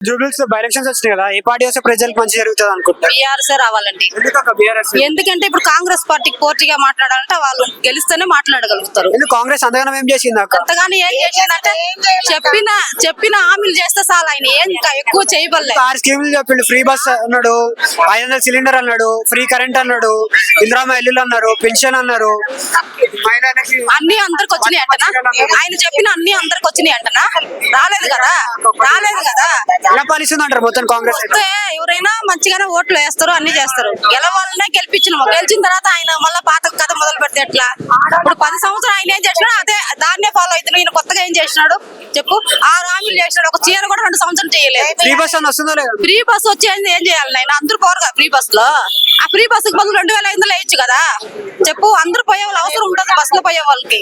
Jubilee Hills by elections వచ్చినాయి కదా ఏ party వస్తే ప్రజలకు మంచి జరుగుతుంది అనుకుంటారు? బీఆర్ఎస్ రావాలండి. ఎందుకు బీఆర్ఎస్ ఎందుకంటే ఇప్పుడు కాంగ్రెస్ పార్టీకి పోటీగా మాట్లాడాలంటే వాళ్ళు గెలిస్తేనే మాట్లాడగలుగుతారు. ఎందుకు కాంగ్రెస్ అంతగానం ఏం చేసింది అంతగాని ఏం చేసిందంటే చెప్పిన చెప్పిన హామీలు చేస్తే చాలు ఆయన ఏం ఇంకా ఎక్కువ చేయబడలే. ఆరు స్కీములు చెప్పిండు ఫ్రీ బస్ అన్నాడు ఐదు వందల సిలిండర్ అన్నాడు ఫ్రీ కరెంట్ అన్నాడు ఇందిరామ ఇల్లులు అన్నారు పెన్షన్ అన్నారు. అన్ని అందరికి వచ్చినాయి అంటనా? ఆయన చెప్పిన అన్ని అందరికి వచ్చినాయి అంటనా? రాలేదు కదా? రాలేదు కదా? ఎలా పాలిస్తుంది అంటారు మొత్తం కాంగ్రెస్ అయితే? ఎవరైనా మంచిగానే ఓట్లు వేస్తారు అన్ని చేస్తారు. గెలవాలనే గెలిపించిన గెలిచిన తర్వాత ఆయన మళ్ళీ పాత కథ మొదలు పెడితే ఎట్లా? ఇప్పుడు పది సంవత్సరాలు ఆయన ఏం చేసినాడు అదే దాన్నే ఫాలో అవుతున్నాడు ఈయన కొత్తగా ఏం చేసినాడు? చెప్పు. ఆరు హామీలు చేసినాడు ఒక చీర కూడా రెండు సంవత్సరం చేయలేదు. ఫ్రీ బస్ వస్తుందో లేదా ఫ్రీ బస్ వచ్చేది ఏం చేయాలి నేను అందరూ పోరు కదా ఫ్రీ బస్లో. ఆ ఫ్రీ బస్ బదులు రెండు వేల ఐదు వందలు వేయచ్చు కదా. చెప్పు అందరూ పోయే వాళ్ళు అవసరం ఉండదు బస్లో పోయే వాళ్ళకి.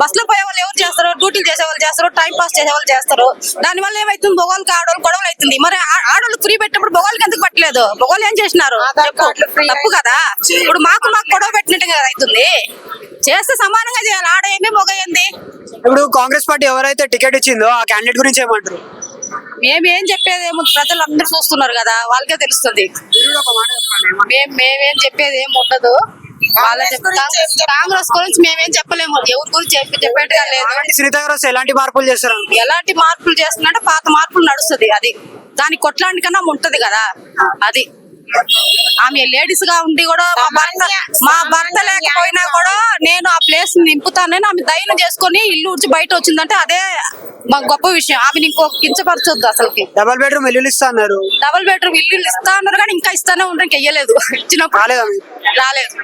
బస్లో పోయే వాళ్ళు ఎవరు చేస్తారు? డ్యూటీలు చేసే వాళ్ళు చేస్తారు టైం పాస్ చేసే వాళ్ళు చేస్తారు. దాని వల్ల ఏమైతుంది? బొగోళ్ళకి ఆడవాళ్ళు గొడవలు అవుతుంది. మరి ఆ- ఆడవాళ్ళు ఫ్రీ పెట్టినప్పుడు బొగోళ్ళకి ఎందుకు పెట్టలేదు? బొగోళ్ళు ఏం చేసినారు? చెప్పు. తప్పు కదా. ఇప్పుడు మాకు మాకు గొడవ పెట్టినట్టు కదా అవుతుంది. చేస్తే సమానంగా చేయాలి. ఆడ ఏమి మొగ ఏంది ఇప్పుడు కాంగ్రెస్ పార్టీ ఎవరైతే టికెట్ ఇచ్చిందో ఆ క్యాండిడేట్ గురించి ఏమంటారు? మేము ఏం చెప్పేది ఏమో ప్రజలు అందరూ చూస్తున్నారు కదా వాళ్ళకే తెలుస్తుంది. మీరు కూడా ఒక మాట చెప్పండి. మేం మేమేం చెప్పేది ఏం ఉండదు. వాళ్ళ కాంగ్రెస్ గురించి మేమేం చెప్పలేము. ఎవరి గురించి చెప్పి చెప్పేట్టుగా లేదు గారు వస్తే ఎలాంటి మార్పులు చేస్తారు? ఎలాంటి మార్పులు చేస్తున్నట్టే పాత మార్పులు నడుస్తుంది అది. దానికి కొట్లాంటి కన్నా ఉంటది కదా అది. ఆమె లేడీస్గా ఉండి కూడా మా భర్త మా భర్త లేకపోయినా కూడా నేను ఆ ప్లేస్ నింపుతానని ఆమె ధైర్యం చేసుకొని ఇల్లు ఉడిచి బయట వచ్చిందంటే అదే మా గొప్ప విషయం. ఆమె ఇంకో కించపరచొద్దు అసలుకి. డబల్ బెడ్రూమ్ ఇల్లులు ఇస్తా అన్నారు. డబుల్ బెడ్రూమ్ ఇల్లు ఇస్తా అన్నారు కానీ ఇంకా ఇస్తానే ఉండరు ఇంకా ఇయ్యలేదు. ఇచ్చినప్పుడు? రాలేదు.